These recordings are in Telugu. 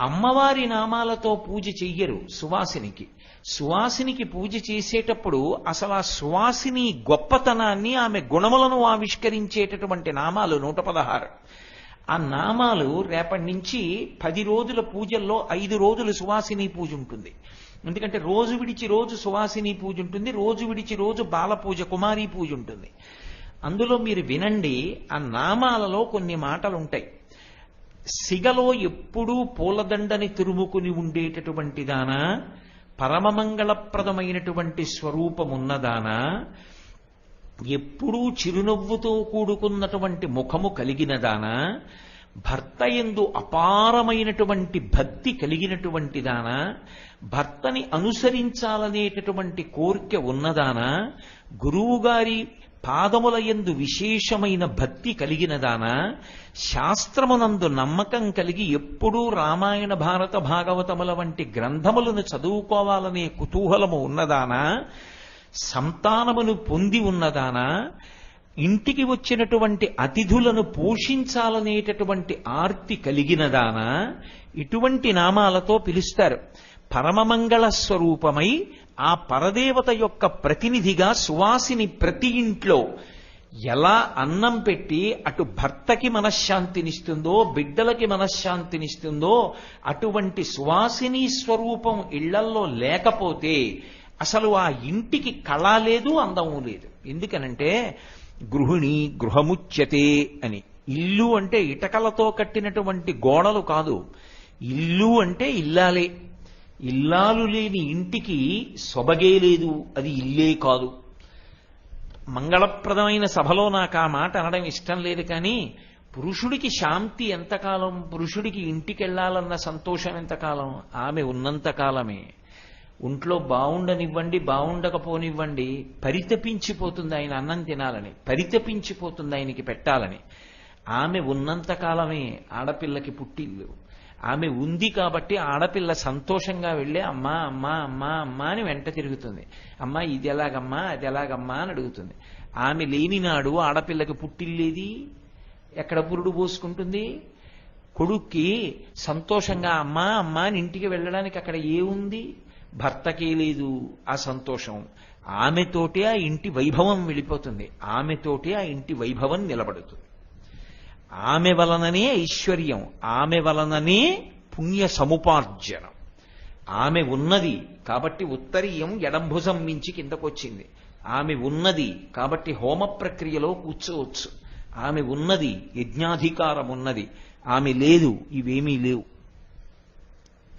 అమ్మవారి నామాలతో పూజ చెయ్యరు సువాసినికి. సువాసినికి పూజ చేసేటప్పుడు అసలు ఆ సువాసిని గొప్పతనాన్ని ఆమె గుణములను ఆవిష్కరించేటటువంటి నామాలు నూట పదహారు. ఆ నామాలు రేపటి నుంచి పది రోజుల పూజల్లో ఐదు రోజులు సువాసిని పూజ ఉంటుంది. ఎందుకంటే రోజు విడిచి రోజు సువాసిని పూజ ఉంటుంది రోజు విడిచి రోజు బాల పూజ కుమారి పూజ ఉంటుంది. అందులో మీరు వినండి ఆ నామాలలో కొన్ని మాటలు ఉంటాయి సిగలో ఎప్పుడూ పూలదండని తిరుముకుని ఉండేటటువంటిదానా పరమమంగళప్రదమైనటువంటి స్వరూపమున్నదానా ఎప్పుడూ చిరునవ్వుతో కూడుకున్నటువంటి ముఖము కలిగినదానా భర్త ఎందు అపారమైనటువంటి భక్తి కలిగినటువంటి దానా భర్తని అనుసరించాలనేటటువంటి కోరిక ఉన్నదానా గురువుగారి పాదముల యందు విశేషమైన భక్తి కలిగినదానా శాస్త్రమునందు నమ్మకం కలిగి ఎప్పుడూ రామాయణ భారత భాగవతముల వంటి గ్రంథములను చదువుకోవాలనే కుతూహలము ఉన్నదానా సంతానమును పొంది ఉన్నదానా ఇంటికి వచ్చినటువంటి అతిథులను పోషించాలనేటటువంటి ఆర్తి కలిగినదానా ఇటువంటి నామాలతో పిలుస్తారు. పరమమంగళ స్వరూపమై ఆ పరదేవత యొక్క ప్రతినిధిగా సువాసిని ప్రతి ఇంట్లో ఎలా అన్నం పెట్టి అటు భర్తకి మనశ్శాంతినిస్తుందో బిడ్డలకి మనశ్శాంతినిస్తుందో అటువంటి సువాసిని స్వరూపం ఇళ్ళల్లో లేకపోతే అసలు ఆ ఇంటికి కళ లేదు అందము లేదు. ఎందుకనంటే గృహిణి గృహముచ్యతే అని. ఇల్లు అంటే ఇటకలతో కట్టినటువంటి గోడలు కాదు. ఇల్లు అంటే ఇల్లాలే. ఇల్లాలు లేని ఇంటికి సొబగే లేదు. అది ఇల్లే కాదు. మంగళప్రదమైన సభలో నాకు ఆ మాట అనడం ఇష్టం లేదు కానీ పురుషుడికి శాంతి ఎంతకాలం పురుషుడికి ఇంటికి వెళ్ళాలన్న సంతోషం ఎంతకాలం? ఆమె ఉన్నంతకాలమే. ఒంట్లో బాగుండనివ్వండి బాగుండకపోనివ్వండి పరితపించిపోతుంది ఆయన అన్నం తినాలని పరితపించిపోతుంది ఆయనకి పెట్టాలని. ఆమె ఉన్నంతకాలమే ఆడపిల్లకి పుట్టిల్లు. ఆమె ఉంది కాబట్టి ఆడపిల్ల సంతోషంగా వెళ్ళి అమ్మా అమ్మా అమ్మా అమ్మా అని వెంట తిరుగుతుంది. అమ్మా ఇది ఎలాగమ్మా అది ఎలాగమ్మా అని అడుగుతుంది. ఆమె లేని నాడు ఆడపిల్లకి పుట్టిల్లేది? ఎక్కడ పురుడు పోసుకుంటుంది? కొడుక్కి సంతోషంగా అమ్మా అమ్మా అని ఇంటికి వెళ్ళడానికి అక్కడ ఏముంది? భర్తకే లేదు ఆ సంతోషం. ఆమెతోటే ఆ ఇంటి వైభవం వెళ్ళిపోతుంది. ఆమెతోటే ఆ ఇంటి వైభవం నిలబడుతుంది. ఆమె వలననే ఐశ్వర్యం. ఆమె వలననే పుణ్య సముపార్జనం. ఆమె ఉన్నది కాబట్టి ఉత్తరీయం ఎడంభుజం మించి కిందకొచ్చింది. ఆమె ఉన్నది కాబట్టి హోమ ప్రక్రియలో కూర్చోవచ్చు. ఆమె ఉన్నది యజ్ఞాధికారం ఉన్నది ఆమె లేదు ఇవేమీ లేవు.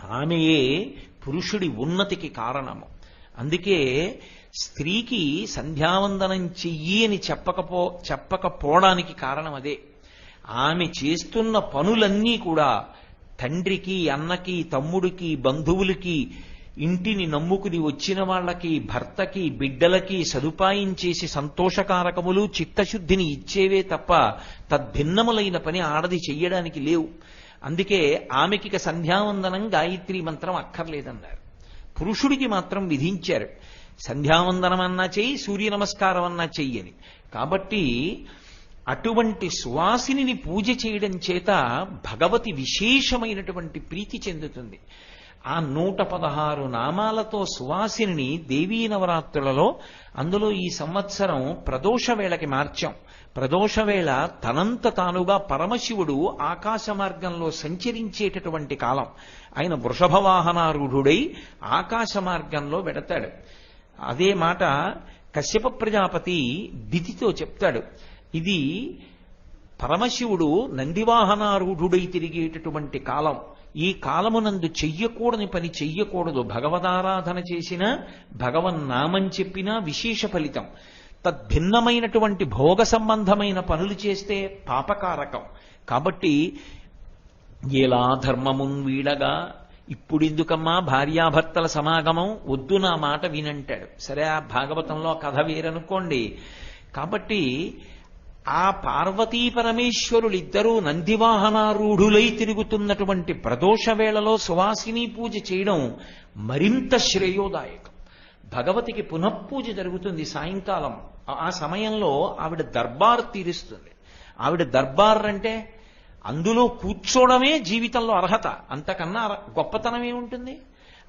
ఆమెయే పురుషుడి ఉన్నతికి కారణము. అందుకే స్త్రీకి సంధ్యావందనం చెయ్యి అని చెప్పకపో చెప్పకపోవడానికి కారణం అదే. ఆమె చేస్తున్న పనులన్నీ కూడా తండ్రికి అన్నకి తమ్ముడికి బంధువులకి ఇంటిని నమ్ముకుని వచ్చిన వాళ్ళకి భర్తకి బిడ్డలకి సదుపాయం చేసి సంతోషకారకములు చిత్తశుద్ధిని ఇచ్చేవే తప్ప తద్భిన్నములైన పని ఆడది చెయ్యడానికి లేవు. అందుకే ఆమెకిక సంధ్యావందనం గాయత్రి మంత్రం అక్కర్లేదన్నారు. పురుషుడికి మాత్రం విధించారు. సంధ్యావందనం అన్నా చెయ్యి సూర్య నమస్కారం అన్నా చెయ్యని. కాబట్టి అటువంటి సువాసిని పూజ చేయడం చేత భగవతి విశేషమైనటువంటి ప్రీతి చెందుతుంది. ఆ నూట పదహారు నామాలతో సువాసిని దేవీ నవరాత్రులలో అందులో ఈ సంవత్సరం ప్రదోష వేళకి మార్చాం. ప్రదోష వేళ తనంత తానుగా పరమశివుడు ఆకాశ మార్గంలో సంచరించేటటువంటి కాలం. ఆయన వృషభవాహనారూఢుడై ఆకాశ మార్గంలో వెడతాడు. అదే మాట కశ్యప ప్రజాపతి దితితో చెప్తాడు. ఇది పరమశివుడు నందివాహనారూఢుడై తిరిగేటటువంటి కాలం. ఈ కాలమునందు చెయ్యకూడని పని చెయ్యకూడదు. భగవదారాధన చేసిన భగవన్నామం చెప్పినా విశేష ఫలితం. తద్భిన్నమైనటువంటి భోగ సంబంధమైన పనులు చేస్తే పాపకారకం. కాబట్టి ఎలా ధర్మమున్ వీడగా ఇప్పుడెందుకమ్మా భార్యాభర్తల సమాగమం? వద్దు నా మాట వినంటాడు. సరే ఆ భాగవతంలో కథ వేరనుకోండి. కాబట్టి ఆ పార్వతీ పరమేశ్వరులిద్దరూ నందివాహనారూఢులై తిరుగుతున్నటువంటి ప్రదోష వేళలో సువాసిని పూజ చేయడం మరింత శ్రేయోదాయకం. భగవతికి పునఃపూజ జరుగుతుంది సాయంకాలం. ఆ సమయంలో ఆవిడ దర్బార్ తీరుస్తుంది. ఆవిడ దర్బార్ అంటే అందులో కూర్చోవడమే జీవితంలో అర్హత. అంతకన్నా అర- గొప్పతనం ఏముంటుంది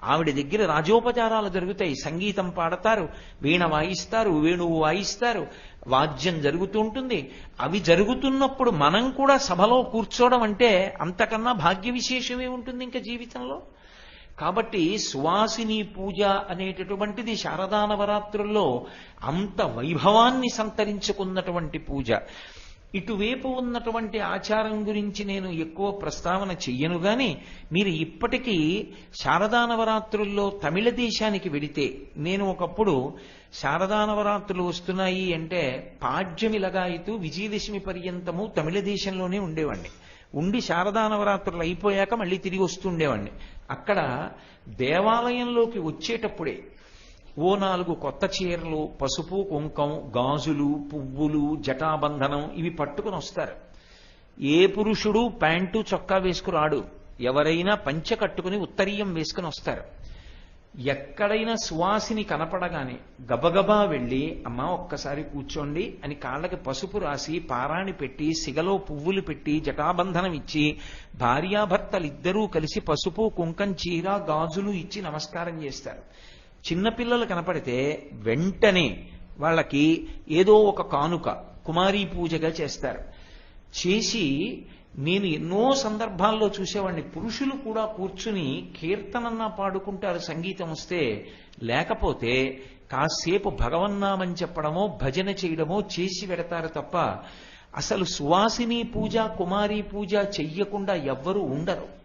ఆవిడ దగ్గర రాజోపచారాలు జరుగుతాయి. సంగీతం పాడతారు వీణ వాయిస్తారు వేణువు వాయిస్తారు. వాద్యం జరుగుతూ ఉంటుంది. అవి జరుగుతున్నప్పుడు మనం కూడా సభలో కూర్చోవడం అంటే అంతకన్నా భాగ్య విశేషమే ఉంటుంది ఇంకా జీవితంలో. కాబట్టి సువాసిని పూజ అనేటటువంటిది శారదా నవరాత్రుల్లో అంత వైభవాన్ని సంతరించుకున్నటువంటి పూజ. ఇటువైపు ఉన్నటువంటి ఆచారం గురించి నేను ఎక్కువ ప్రస్తావన చెయ్యను గాని మీరు ఇప్పటికీ శారదా నవరాత్రుల్లో తమిళ దేశానికి వెడితే నేను ఒకప్పుడు శారదా నవరాత్రులు వస్తున్నాయి అంటే పాడ్యమి లగాయితూ విజయదశమి పర్యంతము తమిళ దేశంలోనే ఉండేవాడిని ఉండి శారదా నవరాత్రులు అయిపోయాక మళ్ళీ తిరిగి వస్తుండేవాడిని అక్కడ దేవాలయంలోకి వచ్చేటప్పుడే ఓ నాలుగు కొత్త చీరలు పసుపు కుంకం గాజులు పువ్వులు జటాబంధనం ఇవి పట్టుకుని వస్తారు. ఏ పురుషుడు ప్యాంటు చొక్కా వేసుకురాడు ఎవరైనా పంచె కట్టుకుని ఉత్తరీయం వేసుకుని వస్తారు. ఎక్కడైనా సువాసిని కనపడగానే గబగబా వెళ్ళి అమ్మ ఒక్కసారి కూర్చోండి అని కాళ్ళకి పసుపు రాసి పారాణి పెట్టి సిగలో పువ్వులు పెట్టి జటాబంధనం ఇచ్చి భార్యాభర్తలిద్దరూ కలిసి పసుపు కుంకం చీర గాజులు ఇచ్చి నమస్కారం చేస్తారు. చిన్నపిల్లలు కనపడితే వెంటనే వాళ్ళకి ఏదో ఒక కానుక కుమారీ పూజగా చేస్తారు. చేసి నేను ఎన్నో సందర్భాల్లో చూసేవాడిని. పురుషులు కూడా కూర్చుని కీర్తనన్నా పాడుకుంటారు సంగీతం వస్తే. లేకపోతే కాసేపు భగవన్నామని చెప్పడమో భజన చేయడమో చేసి పెడతారు తప్ప అసలు సువాసిని పూజ కుమారీ పూజ చెయ్యకుండా ఎవ్వరూ ఉండరు.